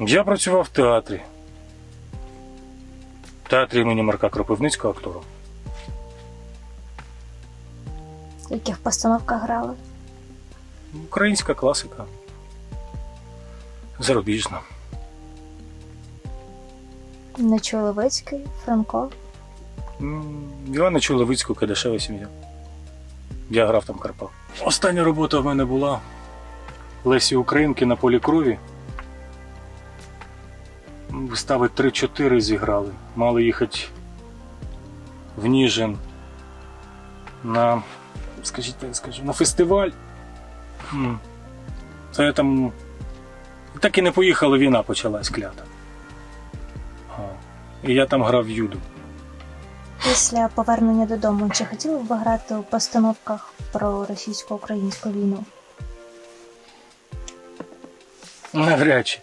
Я працював в театрі. В театрі імені Марка Кропивницького актором. В яких постановках грали? Українська класика. Зарубіжна. Нечуй Франко. М, Івана Чоловицьку, Кадашева сім'я. Я грав там Карпав. Остання робота в мене була Лесі Українки на полі крові. Вистави 3-4 зіграли. Мали їхати в Ніжин на, скажіть, так скажу, на фестиваль. Я там. Так і не поїхали, війна почалась клята. І я там грав в юду. Після повернення додому чи хотіли б ви грати у постановках про російсько-українську війну? Навряд чи.